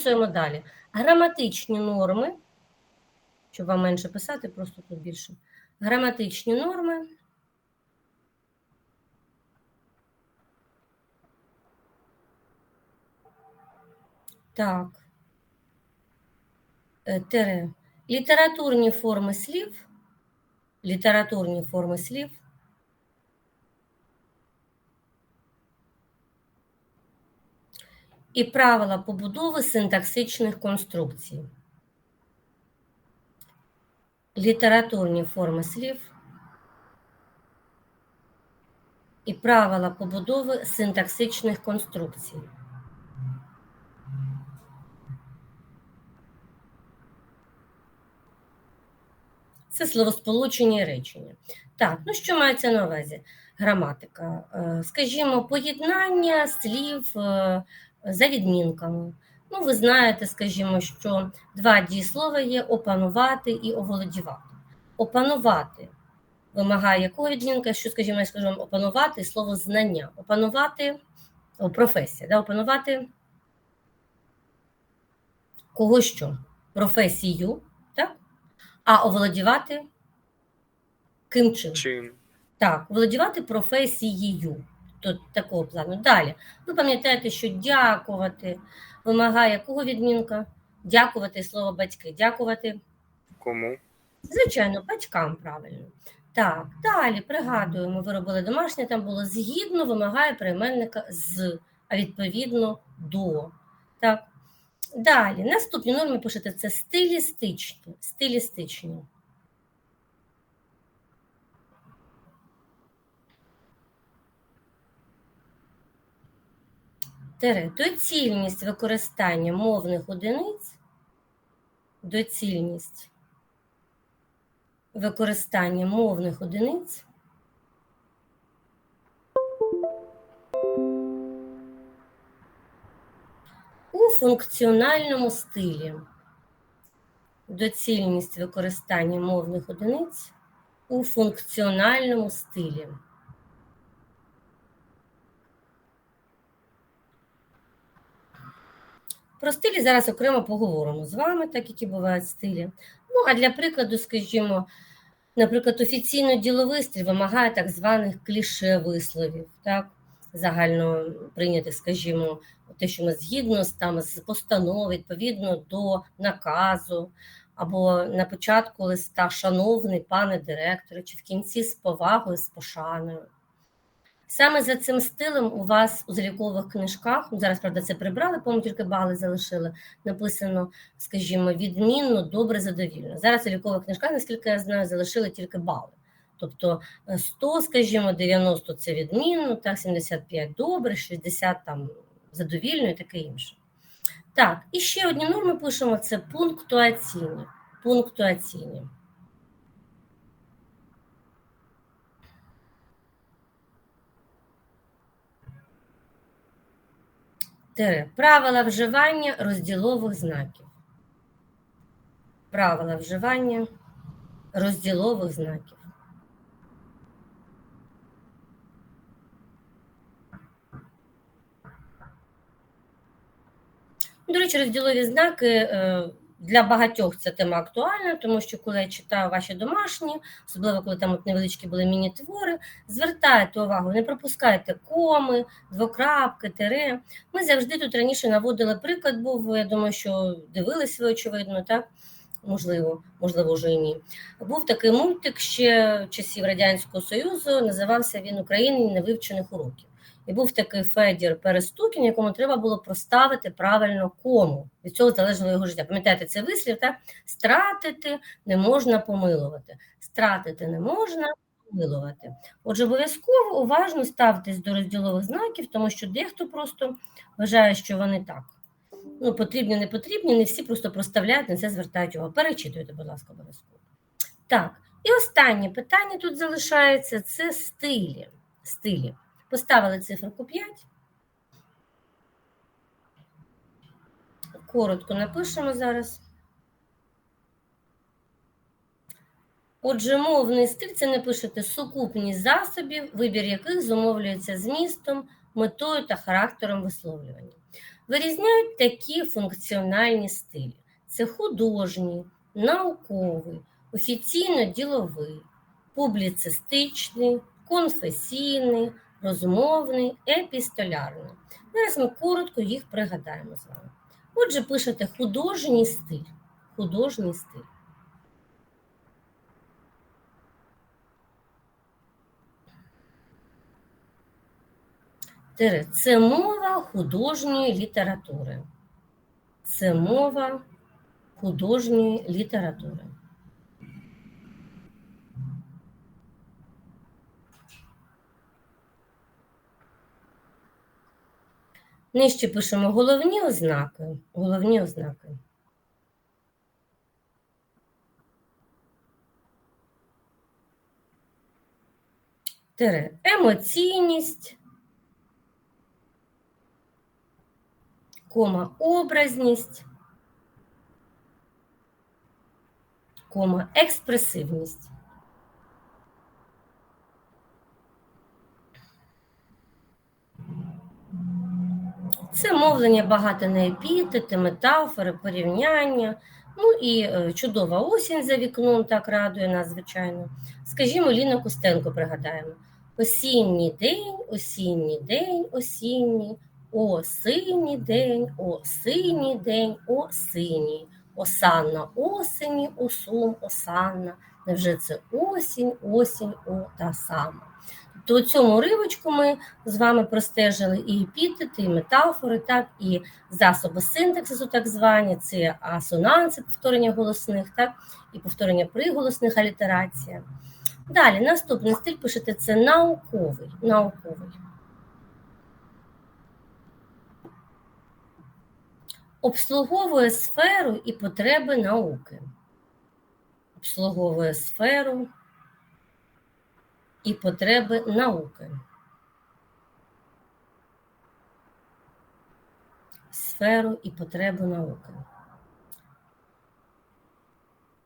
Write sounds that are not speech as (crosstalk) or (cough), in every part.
записуємо далі. Граматичні норми, щоб вам менше писати, просто тут більше. Граматичні норми. Так. Е, Тере. Літературні форми слів. Літературні форми слів. І правила побудови синтаксичних конструкцій. Літературні форми слів. І правила побудови синтаксичних конструкцій. Це словосполучення речення. Так, ну що мається на увазі? Граматика. Е, Скажімо, поєднання слів е, за відмінками. Ну, ви знаєте, скажімо, що два дієслова є опанувати і оволодівати. Опанувати вимагає якого відмінка, що, скажімо, я скажу вам опанувати слово знання. Опанувати о, професія, да? опанувати кого що? Професію, так? А оволодівати ким чим? Чим? Так, володівати професією. Тут такого плану. Далі. Ви пам'ятаєте, що дякувати вимагає кого відмінка? Дякувати слово батьки. Дякувати, Кому? звичайно, батькам правильно. Так, далі пригадуємо, ви робили домашнє, там було згідно, вимагає прийменника з, а відповідно до. Так. Далі, наступні норми пишете це стилістичні. Стилістичні. Тере. Доцільність використання мовних одиниць, доцільність використання мовних одиниць у функціональному стилі. Доцільність використання мовних одиниць у функціональному стилі. Про стилі зараз окремо поговоримо з вами, так які бувають стилі. Ну, а для прикладу, скажімо, наприклад, офіційно-діловий стиль вимагає так званих кліше висловів, так? загально прийнятих, скажімо, те, що ми згідно з там з постанови, відповідно до наказу, або на початку листа, шановний пане директоре, чи в кінці з повагою, з пошаною. Саме за цим стилем у вас у залікових книжках, ну, зараз, правда, це прибрали, по-моєму, тільки бали залишили, написано, скажімо, відмінно, добре, задовільно. Зараз у залікових книжках, наскільки я знаю, залишили тільки бали. Тобто 100, скажімо, 90 це відмінно, так, 75 добре, 60 там задовільно і таке інше. Так, і ще одні норми пишемо: це пунктуаційні. Пунктуаційні. Тире. Правила вживання розділових знаків. Правила вживання розділових знаків. До речі, розділові знаки е, для багатьох ця тема актуальна, тому що коли я читаю ваші домашні, особливо коли там от невеличкі були міні-твори, звертайте увагу, не пропускайте коми, двокрапки, тире. Ми завжди тут раніше наводили приклад, був, я думаю, що дивились ви, очевидно, так? Можливо, можливо, вже і ні. Був такий мультик ще часів Радянського Союзу, називався він Україні невивчених уроків. І був такий Федір Перестукін, якому треба було проставити правильно кому. Від цього залежало його життя. Пам'ятаєте, це вислів, так? Стратити не можна помилувати. Стратити не можна помилувати. Отже, обов'язково уважно ставтесь до розділових знаків, тому що дехто просто вважає, що вони так. Ну, потрібні, не потрібні, не всі просто проставляють, на це звертають увагу. Перечитуйте, будь ласка, обов'язково. Так, і останнє питання тут залишається: це стилі. стилі. Поставили циферку 5. Коротко напишемо зараз. Отже, мовний стиль це не пишете сукупність засобів, вибір яких зумовлюється змістом, метою та характером висловлювання. вирізняють такі функціональні стилі: це художній, науковий, офіційно-діловий, публіцистичний, конфесійний, розмовний, епістолярний. Зараз ми коротко їх пригадаємо з вами. Отже, пишете художній стиль. Художній стиль. Це мова художньої літератури. Це мова художньої літератури. Нижче пишемо головні ознаки. Головні ознаки. Тире. Емоційність, кома образність, кома експресивність. Це мовлення багато на епітети, метафори, порівняння. Ну і е, чудова осінь за вікном так радує нас, звичайно. Скажімо, Ліну Костенко пригадаємо. Осінній день, осінній день, осінній, осінній день, осінній день, осінній. Осанна осені, осум, осанна. Невже це осінь, осінь, о та сама. То цьому уривочку ми з вами простежили і епітети, і метафори, так, і засоби синтаксису, так звані, це асонанси, повторення голосних, так, і повторення приголосних алітерація. Далі, наступний стиль пишете це науковий. науковий. Обслуговує сферу і потреби науки. Обслуговує сферу і потреби науки. Сферу і потребу науки.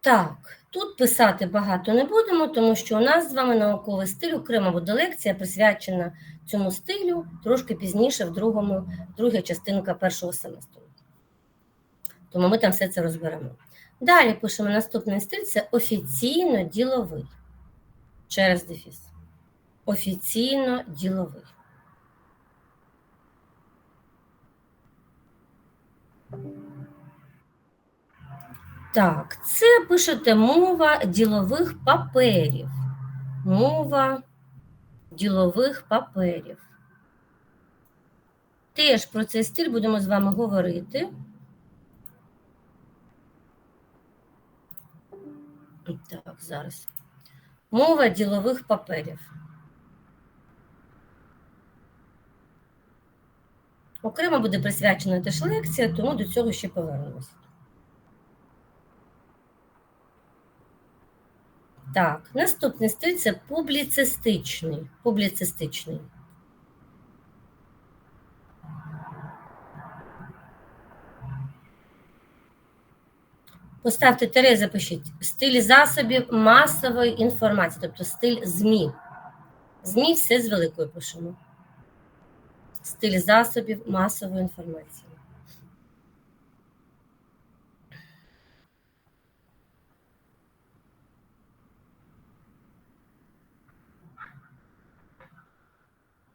Так, тут писати багато не будемо, тому що у нас з вами науковий стиль, окрема буде лекція присвячена цьому стилю трошки пізніше, в другому, друга частинка першого семестру. Тому ми там все це розберемо. Далі пишемо наступний стиль це офіційно діловий через дефіс. Офіційно діловий. Так, це пишете мова ділових паперів. Мова ділових паперів. Теж про цей стиль будемо з вами говорити. Так, зараз. Мова ділових паперів. Окремо буде присвячена теж лекція, тому до цього ще повернемось. Так, наступний стиль це публіцистичний. Публіцистичний. Поставте тире, запишіть стиль засобів масової інформації, тобто стиль ЗМІ. ЗМІ все з великою пишемо. Стиль засобів масової інформації.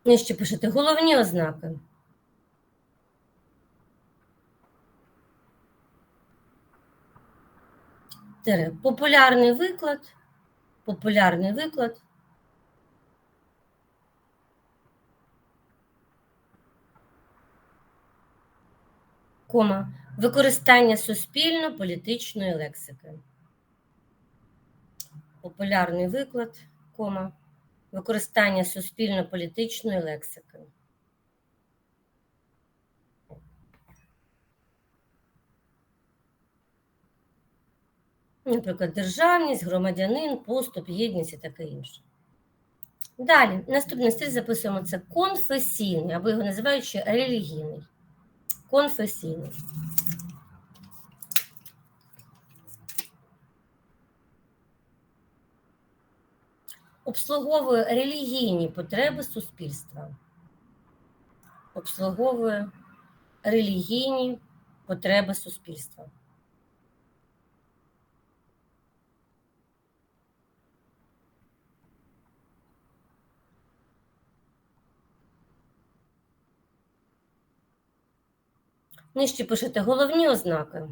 Нижче пишете головні ознаки. Тире. Популярний виклад. Популярний виклад. Кома. Використання суспільно-політичної лексики. Популярний виклад, кома. Використання суспільно-політичної лексики. Наприклад, державність, громадянин, поступ, єдність і таке інше. Далі, наступний стиль записуємо це конфесійний, або його називають ще релігійний. Конфесійний. Обслуговує релігійні потреби суспільства. Обслуговує релігійні потреби суспільства. Нижче пишете головні ознаки.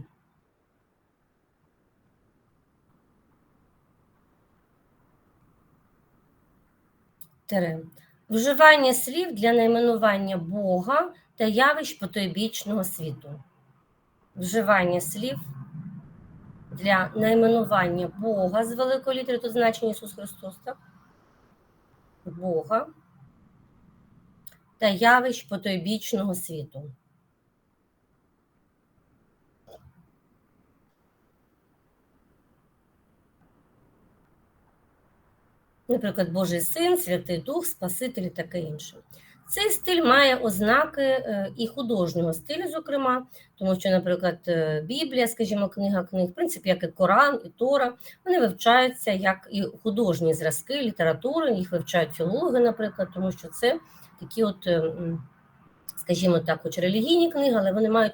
Тере. Вживання слів для найменування Бога та явищ потойбічного світу. Вживання слів для найменування Бога з великої літери, тут значення Ісус Христос, так? Бога та явищ потойбічного світу. Наприклад, Божий син, Святий Дух, Спаситель і таке інше. Цей стиль має ознаки е, і художнього стилю, зокрема, тому що, наприклад, е, Біблія, скажімо, книга книг, в принципі, як і Коран, і Тора, вони вивчаються як і художні зразки, літератури, їх вивчають філологи, наприклад, тому що це такі, от, е, скажімо так, хоч релігійні книги, але вони мають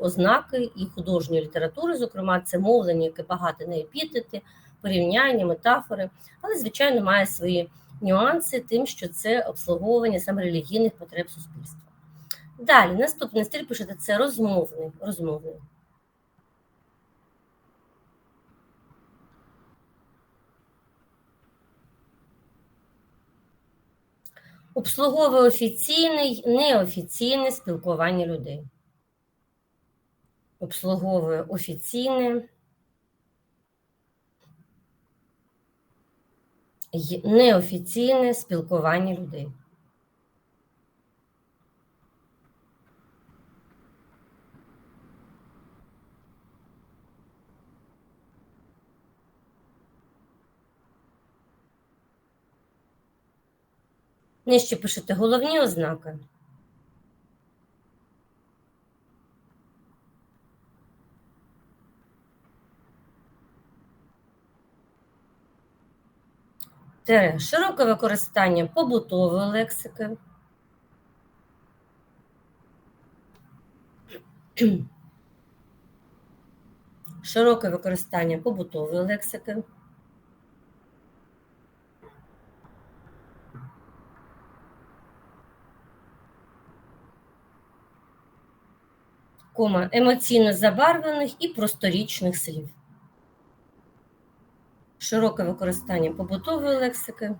ознаки і художньої літератури, зокрема, це мовлення, яке багато на епітети, порівняння, метафори, але, звичайно, має свої нюанси, тим, що це обслуговування саме релігійних потреб суспільства. Далі, наступний стиль пишете це розмовний. розмовний. Обслуговує офіційне й неофіційне спілкування людей. Обслуговує офіційне неофіційне спілкування людей. Нижче пишете головні ознаки. Тере широке використання побутової лексики. Широке використання побутової лексики. Кома емоційно забарвлених і просторічних слів широке використання побутової лексики,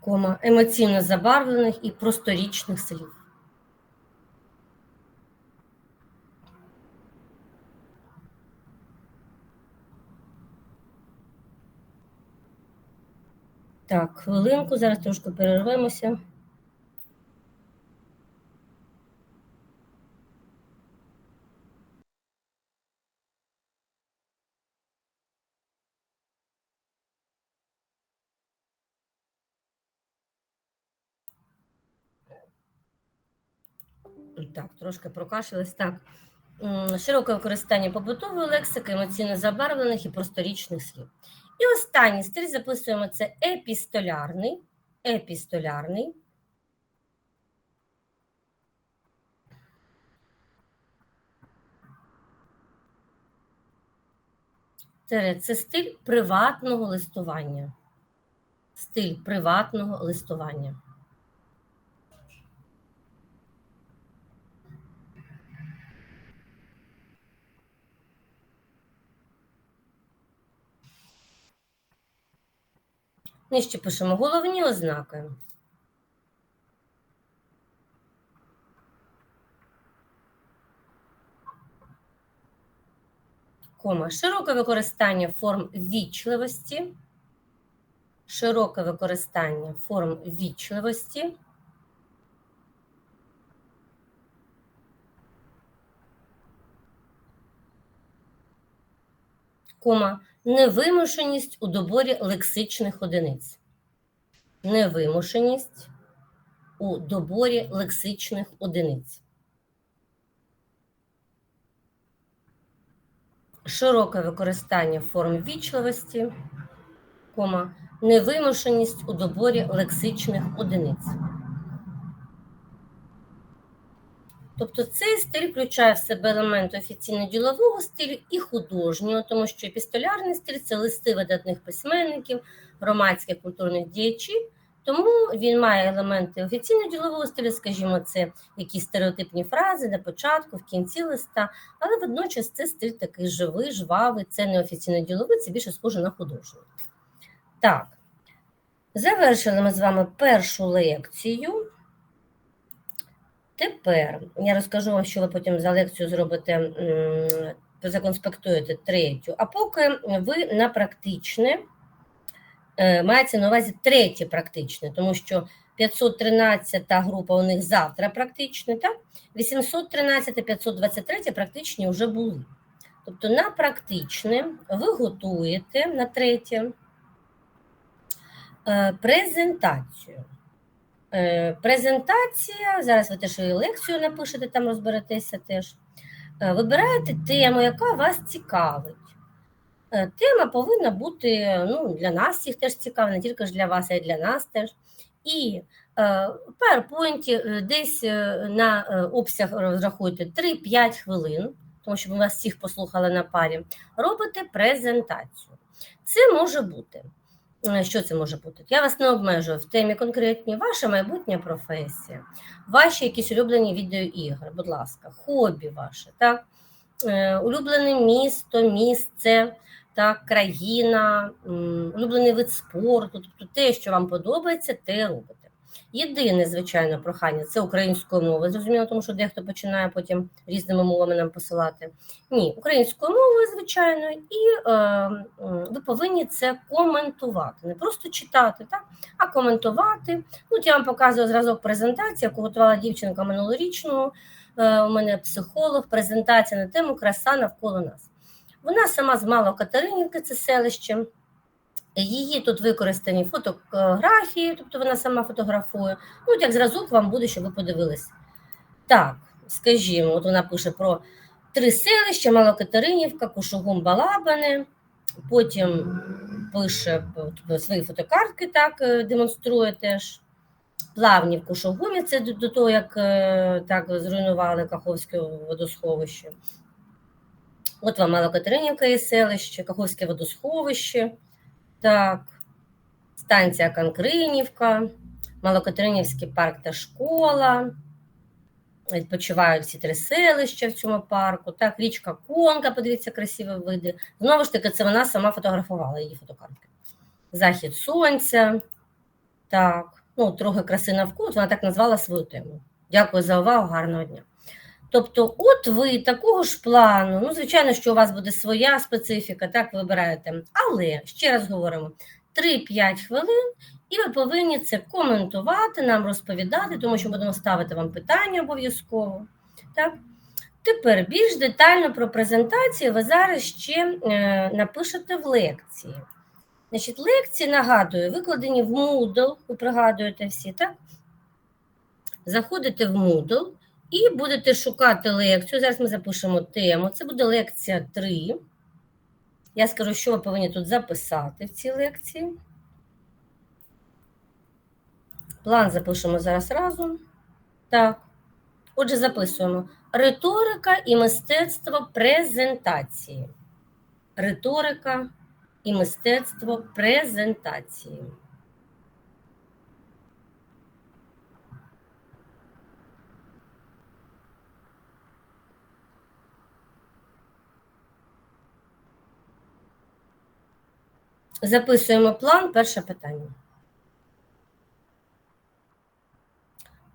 кома, емоційно забарвлених і просторічних слів. Так, хвилинку, зараз трошки перервемося. Так, трошки прокашилась. Так. Широке використання побутової лексики, емоційно забарвлених і просторічних слів. І останній стиль записуємо це епістолярний. Епістолярний. Це стиль приватного листування. Стиль приватного листування. Нижче пишемо головні ознаки. Кома. Широке використання форм вічливості. Широке використання форм вічливості. Кома невимушеність у доборі лексичних одиниць. Невимушеність у доборі лексичних одиниць. Широке використання форм вічливості, невимушеність у доборі лексичних одиниць. Тобто цей стиль включає в себе елементи офіційно-ділового стилю і художнього, тому що епістолярний стиль це листи видатних письменників, громадських культурних діячів. Тому він має елементи офіційно-ділового стилю, скажімо, це якісь стереотипні фрази на початку, в кінці листа, але водночас це стиль такий живий, жвавий, це не офіційно-діловий, це більше схоже на художній. Так, завершили ми з вами першу лекцію. Тепер я розкажу вам, що ви потім за лекцію зробите, законспектуєте третю, а поки ви на практичне. Е, мається на увазі третє практичне, тому що 513 група у них завтра практична, так? 813 523 практичні вже були. Тобто на практичне ви готуєте на третє е, презентацію. Е, презентація, зараз ви теж і лекцію напишете, там розберетеся теж. Вибираєте тему, яка вас цікавить. Е, тема повинна бути ну, для нас всіх теж цікава, не тільки ж для вас, а й для нас теж. І е, в PowerPoint е, десь на обсяг розрахуйте 3-5 хвилин, тому що ми вас всіх послухали на парі. Робите презентацію. Це може бути. Що це може бути? Я вас не обмежую в темі конкретні, ваша майбутня професія, ваші якісь улюблені відеоігри, будь ласка, хобі ваше, так? улюблене місто, місце так, країна, улюблений вид спорту, тобто те, що вам подобається, те робите. Єдине, звичайно, прохання це українською мовою. Зрозуміло, тому що дехто починає потім різними мовами нам посилати. Ні, українською мовою, звичайно, і е, ви повинні це коментувати. Не просто читати, так, а коментувати. От я вам показую зразок презентації, яку готувала дівчинка минулорічну. Е, у мене психолог, презентація на тему Краса навколо нас. Вона сама з Малокатеринівки, це селище. Її тут використані фотографії, тобто вона сама фотографує. Ну, як зразок вам буде, щоб ви подивились. Так, скажімо, от вона пише про три селища: Малокатеринівка, Кушугум, Балабане. Потім пише свої фотокартки, так, е, демонструє теж. Плавні в Кушугумі, це до того, як е, так зруйнували Каховське водосховище. От вам Малокатеринівка є селище, Каховське водосховище, так, станція Конкринівка, Малокатеринівський парк та школа. Відпочивають ці три селища в цьому парку. Так, річка Конка, подивіться, красиві види. Знову ж таки, це вона сама фотографувала її фотокартки. Захід сонця. Так, ну, трохи краси навколо, вона так назвала свою тему. Дякую за увагу, гарного дня. Тобто, от ви такого ж плану, ну, звичайно, що у вас буде своя специфіка, так вибираєте. Але ще раз говоримо: 3-5 хвилин, і ви повинні це коментувати, нам розповідати, тому що будемо ставити вам питання обов'язково. Так? Тепер більш детально про презентацію ви зараз ще е, напишете в лекції. Значить, Лекції, нагадую, викладені в Moodle, ви пригадуєте всі, так? Заходите в Moodle. І будете шукати лекцію. Зараз ми запишемо тему. Це буде лекція 3. Я скажу, що ви повинні тут записати в цій лекції. План запишемо зараз разом. Так. Отже, записуємо риторика і мистецтво презентації. Риторика і мистецтво презентації. Записуємо план, перше питання.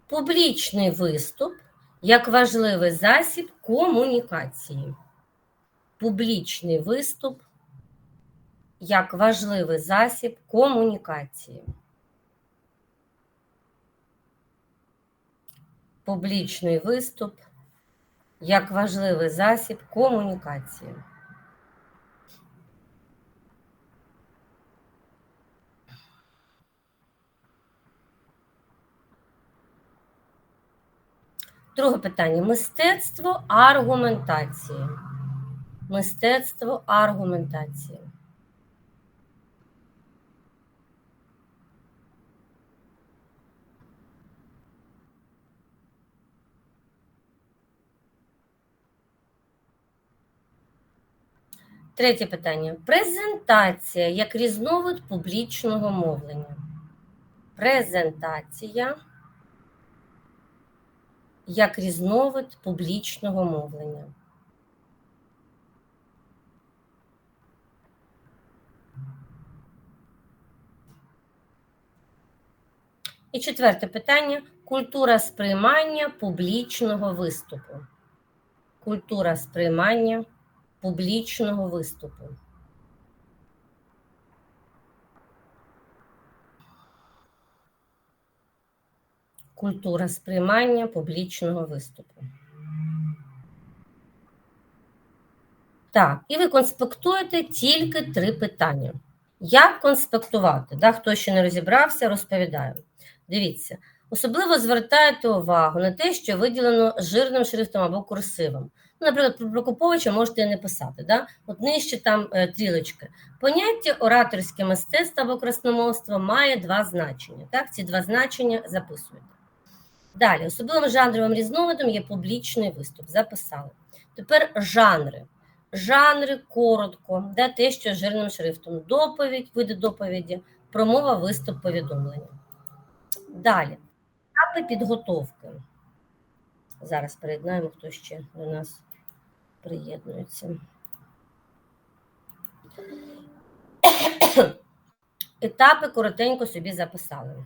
Публічний виступ як важливий засіб комунікації. Публічний виступ як важливий засіб комунікації. Публічний виступ як важливий засіб комунікації. Друге питання: мистецтво аргументації. Мистецтво аргументації. Третє питання. Презентація як різновид публічного мовлення. Презентація як різновид публічного мовлення. І четверте питання культура сприймання публічного виступу. Культура сприймання публічного виступу. Культура сприймання публічного виступу. Так, і ви конспектуєте тільки три питання. Як конспектувати? Да, хто ще не розібрався, розповідаю. Дивіться, особливо звертайте увагу на те, що виділено жирним шрифтом або курсивом. Ну, наприклад, про Прокоповича можете і не писати. Да? От нижче там е, трілочки. Поняття ораторське мистецтво або красномовство має два значення. Так? Ці два значення записуєте. Далі, особливим жанровим різновидом є публічний виступ. Записали. Тепер жанри. Жанри коротко, да, те, що жирним шрифтом. Доповідь, види доповіді, промова, виступ, повідомлення. Далі. Етапи підготовки. Зараз приєднаємо, хто ще до нас приєднується. Етапи коротенько собі записали.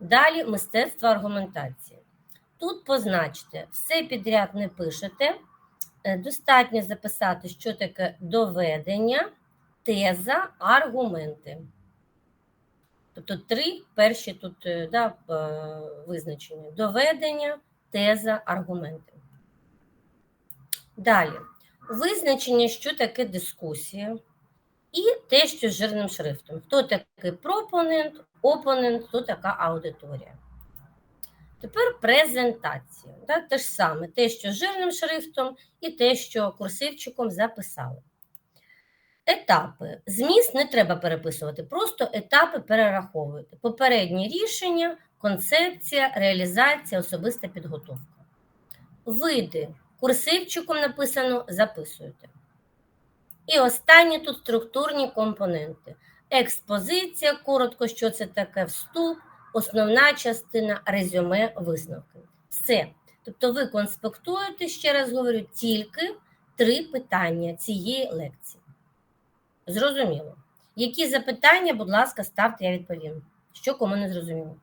Далі мистецтво аргументації. Тут позначте, все підряд не пишете. Е, Достатньо записати, що таке доведення, теза, аргументи. Тобто три перші тут е, да, е, визначення: доведення, теза, аргументи. Далі. Визначення, що таке дискусія, і те, що з жирним шрифтом. Хто такий пропонент, опонент, хто така аудиторія. Тепер презентація. Да, те ж саме, те, що жирним шрифтом, і те, що курсивчиком записали. Етапи. Зміст не треба переписувати, просто етапи перераховуєте. Попереднє рішення, концепція, реалізація, особиста підготовка. Види. Курсивчиком написано, записуєте. І останні тут структурні компоненти. Експозиція, коротко, що це таке, вступ, основна частина, резюме, висновки. Все. Тобто ви конспектуєте, ще раз говорю, тільки три питання цієї лекції. Зрозуміло. Які запитання, будь ласка, ставте, я відповім. Що кому не зрозуміло.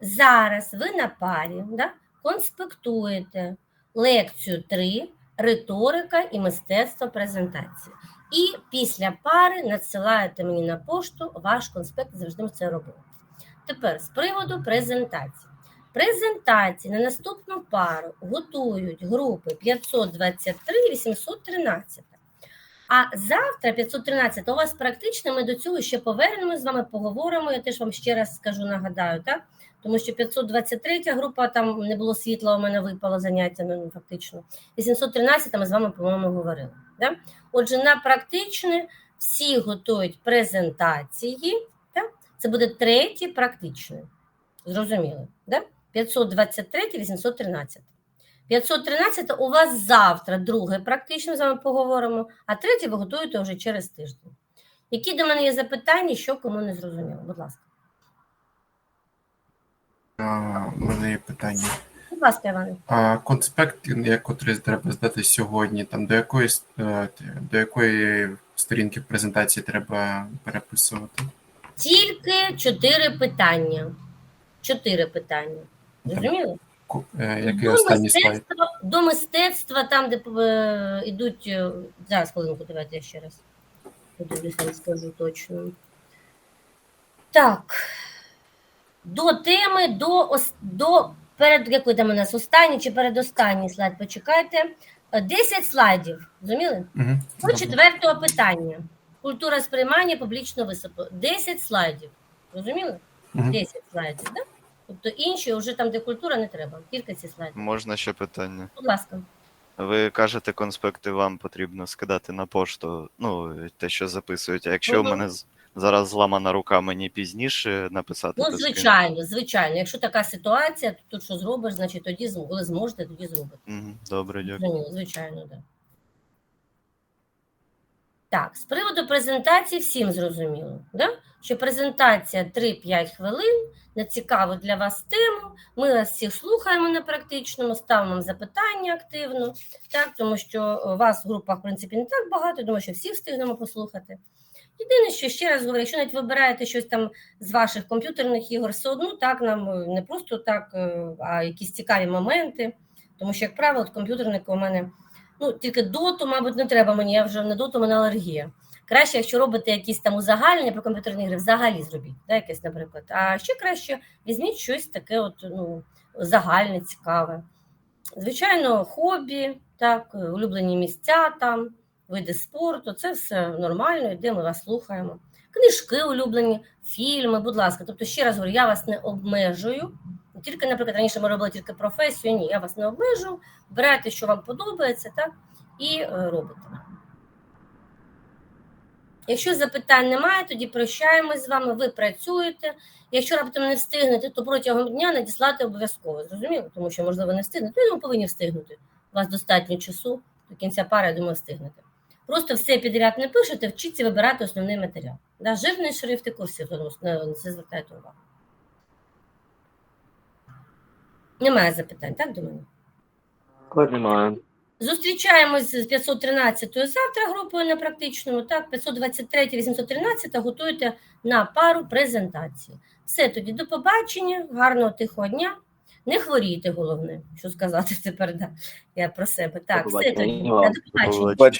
Зараз ви на парі да, конспектуєте лекцію 3 риторика і мистецтво презентації. І після пари надсилаєте мені на пошту ваш конспект, завжди це робити. Тепер з приводу презентації. Презентації на наступну пару готують групи 523 і 813. А завтра, 513, у вас практично, ми до цього ще повернемось з вами, поговоримо. Я теж вам ще раз скажу, нагадаю, так? Тому що 523 група, там не було світла, у мене випало заняття, ну, фактично. 813 ми з вами, по-моєму, говорили. Да? Отже, на практичне всі готують презентації. Так? Це буде третє практичне. Зрозуміло, да? 523, 813. 513 у вас завтра друге практично з вами поговоримо, а третє ви готуєте вже через тиждень. Які до мене є запитання, що кому не зрозуміло? Будь ласка. У мене є питання. Будь ласка, Іване. А конспект, який треба здати сьогодні, там до якої е, до якої сторінки презентації треба переписувати? Тільки чотири питання. Чотири питання. Зрозуміло? Е, Який До останній слайд? до мистецтва, там, де е, йдуть. е, Зараз хвилинку, давайте я ще раз подивлюся, скажу точно. Так. До теми, до, ос- до перед який там у нас останній чи передостанній слайд, почекайте. Е, 10 слайдів. Зрозуміли? Угу. До четвертого питання. Культура сприймання публічного виступу. 10 слайдів. Розуміли? Мгм. 10 слайдів, так? Да? Тобто інші вже там, де культура, не треба. Тільки ці слайди. Можна ще питання. Будь ласка. Ви кажете, конспекти вам потрібно скидати на пошту, ну, те, що записують. А якщо в Мгм. мене з- зараз зламана рука, мені пізніше написати, Ну, звичайно, звичайно. Якщо така ситуація, то тут що зробиш, значить тоді коли зможете, тоді зробите. Мгм, Добре, дякую. Звичайно, так. Да. Так, з приводу презентації всім зрозуміло, да? що презентація 3-5 хвилин, не цікаво для вас тему. Ми вас всіх слухаємо на практичному, ставимо запитання активно, так, тому що вас в групах, в принципі, не так багато, думаю, що всі встигнемо послухати. Єдине, що ще раз говорю, якщо навіть вибираєте щось там з ваших комп'ютерних ігор, все одно так нам е, не просто так, е, а якісь цікаві моменти. Тому що, як правило, комп'ютерник у мене ну, тільки доту, мабуть, не треба мені, я вже на доту, мене алергія. Краще, якщо робите якісь там узагальнення про комп'ютерні ігри, взагалі зробіть, да, якесь, наприклад. А ще краще візьміть щось таке, от, ну, загальне, цікаве. Звичайно, хобі, так, улюблені місця там, види спорту, це все нормально, йдемо, ми вас слухаємо. Книжки улюблені, фільми, будь ласка. Тобто, ще раз говорю, я вас не обмежую. Тільки, наприклад, раніше ми робили тільки професію, ні, я вас не обмежую. Обирайте, що вам подобається, так, і е, робите. Якщо запитань немає, тоді прощаємось з вами, ви працюєте. Якщо раптом не встигнете, то протягом дня надіслати обов'язково. Зрозуміло? Тому що, можливо, не встигнете, то ви повинні встигнути. У вас достатньо часу, до кінця пари, я думаю, встигнете. Просто все підряд не пишете, вчіться вибирати основний матеріал. Да, жирний шрифт і курсив, на це звертайте увагу. Немає запитань, так, до мене? Немає. Зустрічаємось з 513 завтра групою на практичному, так, 523 813 готуєте на пару презентації. Все тоді до побачення, гарного тихого дня. Не хворійте, головне, що сказати (laughs) тепер. Да. Я про себе. Так, все тоді. До. Побачення.